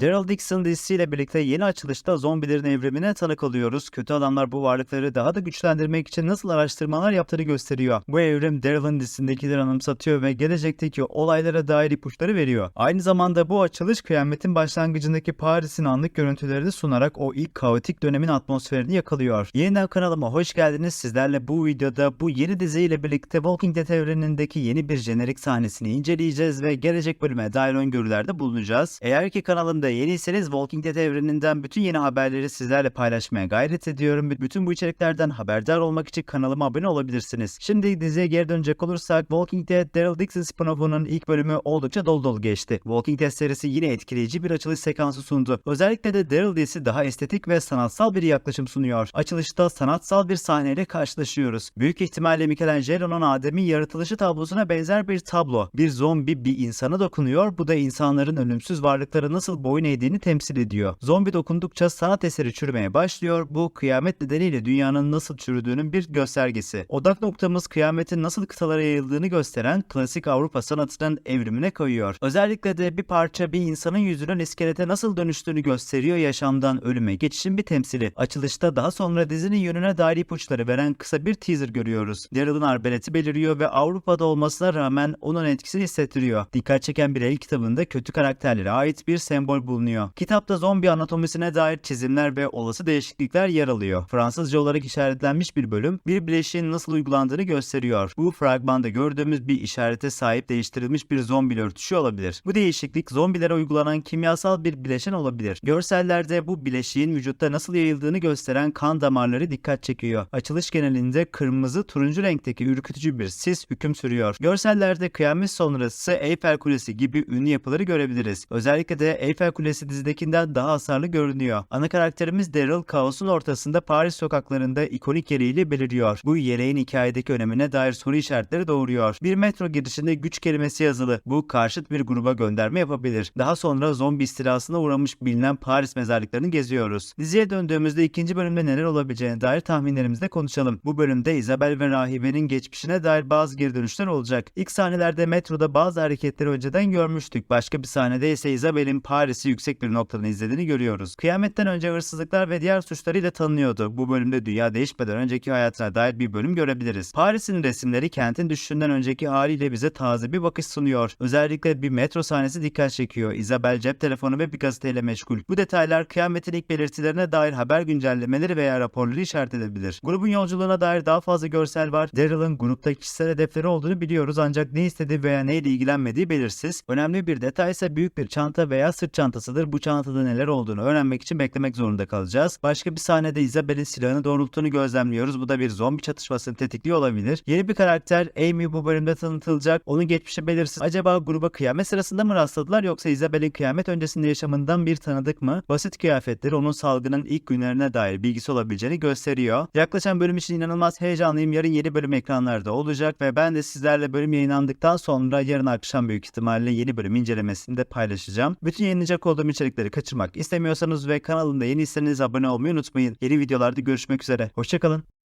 Daryl Dixon dizisiyle birlikte yeni açılışta zombilerin evrimine tanık oluyoruz. Kötü adamlar bu varlıkları daha da güçlendirmek için nasıl araştırmalar yaptığını gösteriyor. Bu evrim Daryl'ın dizisindekileri anımsatıyor ve gelecekteki olaylara dair ipuçları veriyor. Aynı zamanda bu açılış kıyametin başlangıcındaki Paris'in anlık görüntülerini sunarak o ilk kaotik dönemin atmosferini yakalıyor. Yeniden kanalıma hoş geldiniz. Sizlerle bu videoda bu yeni diziyle birlikte Walking Dead evrenindeki yeni bir jenerik sahnesini inceleyeceğiz ve gelecek bölüme dair öngörülerde bulunacağız. Eğer ki kanalımda yeniyseniz Walking Dead evreninden bütün yeni haberleri sizlerle paylaşmaya gayret ediyorum. Bütün bu içeriklerden haberdar olmak için kanalıma abone olabilirsiniz. Şimdi diziye geri dönecek olursak Walking Dead Daryl Dixon spin-off'unun ilk bölümü oldukça dolu dolu geçti. Walking Dead serisi yine etkileyici bir açılış sekansı sundu. Özellikle de Daryl dizisi daha estetik ve sanatsal bir yaklaşım sunuyor. Açılışta sanatsal bir sahneyle karşılaşıyoruz. Büyük ihtimalle Michelangelo'nun Adem'in yaratılışı tablosuna benzer bir tablo. Bir zombi bir insana dokunuyor. Bu da insanların ölümsüz varlıklara nasıl boyun eğdiğini temsil ediyor. Zombi dokundukça sanat eseri çürümeye başlıyor. Bu kıyamet nedeniyle dünyanın nasıl çürüdüğünün bir göstergesi. Odak noktamız kıyametin nasıl kıtalara yayıldığını gösteren klasik Avrupa sanatının evrimine koyuyor. Özellikle de bir parça bir insanın yüzünün iskelete nasıl dönüştüğünü gösteriyor yaşamdan ölüme geçişin bir temsili. Açılışta daha sonra dizinin yönüne dair ipuçları veren kısa bir teaser görüyoruz. Daryl'ın arbeleti beliriyor ve Avrupa'da olmasına rağmen onun etkisini hissettiriyor. Dikkat çeken bir el kitabında kötü karakterlere ait bir sembol bulunuyor. Kitapta zombi anatomisine dair çizimler ve olası değişiklikler yer alıyor. Fransızca olarak işaretlenmiş bir bölüm bir bileşiğin nasıl uygulandığını gösteriyor. Bu fragmanda gördüğümüz bir işarete sahip değiştirilmiş bir zombi örtüşü olabilir. Bu değişiklik zombilere uygulanan kimyasal bir bileşen olabilir. Görsellerde bu bileşiğin vücutta nasıl yayıldığını gösteren kan damarları dikkat çekiyor. Açılış genelinde kırmızı turuncu renkteki ürkütücü bir sis hüküm sürüyor. Görsellerde kıyamet sonrası Eyfel Kulesi gibi ünlü yapıları görebiliriz. Özellikle de Eyfel Kulesi dizidekinden daha hasarlı görünüyor. Ana karakterimiz Daryl kaosun ortasında Paris sokaklarında ikonik yeleğiyle beliriyor. Bu yeleğin hikayedeki önemine dair soru işaretleri doğuruyor. Bir metro girişinde güç kelimesi yazılı. Bu karşıt bir gruba gönderme yapabilir. Daha sonra zombi istilasına uğramış bilinen Paris mezarlıklarını geziyoruz. Diziye döndüğümüzde ikinci bölümde neler olabileceğine dair tahminlerimizde konuşalım. Bu bölümde Isabel ve rahibenin geçmişine dair bazı geri dönüşler olacak. İlk sahnelerde metroda bazı hareketleri önceden görmüştük. Başka bir sahnede ise Isabel'in Paris'i yüksek bir noktadan izlediğini görüyoruz. Kıyametten önce hırsızlıklar ve diğer suçlarıyla tanınıyordu. Bu bölümde dünya değişmeden önceki hayatına dair bir bölüm görebiliriz. Paris'in resimleri kentin düşüşünden önceki haliyle bize taze bir bakış sunuyor. Özellikle bir metro sahnesi dikkat çekiyor. Isabel cep telefonu ve bir gazeteyle meşgul. Bu detaylar kıyametin ilk belirtilerine dair haber güncellemeleri veya raporları işaret edebilir. Grubun yolculuğuna dair daha fazla görsel var. Daryl'ın grupta kişisel hedefleri olduğunu biliyoruz ancak ne istediği veya neyle ilgilenmediği belirsiz. Önemli bir detay ise büyük bir çanta veya sırt çantasıdır. Bu çantada neler olduğunu öğrenmek için beklemek zorunda kalacağız. Başka bir sahnede Isabel'in silahını doğrulttuğunu gözlemliyoruz. Bu da bir zombi çatışmasını tetikliyor olabilir. Yeni bir karakter Amy bu bölümde tanıtılacak. Onun geçmişi belirsiz. Acaba gruba kıyamet sırasında mı rastladılar yoksa Isabel'in kıyamet öncesinde yaşamından bir tanıdık mı? Basit kıyafetleri onun salgının ilk günlerine dair bilgisi olabileceğini gösteriyor. Yaklaşan bölüm için inanılmaz heyecanlıyım. Yarın yeni bölüm ekranlarda olacak ve ben de sizlerle bölüm yayınlandıktan sonra yarın akşam büyük ihtimalle yeni bölüm incelemesini de paylaşacağım. Bütün yayınlayacak olduğum içerikleri kaçırmak istemiyorsanız ve kanalımda yeniyseniz abone olmayı unutmayın. Yeni videolarda görüşmek üzere. Hoşçakalın.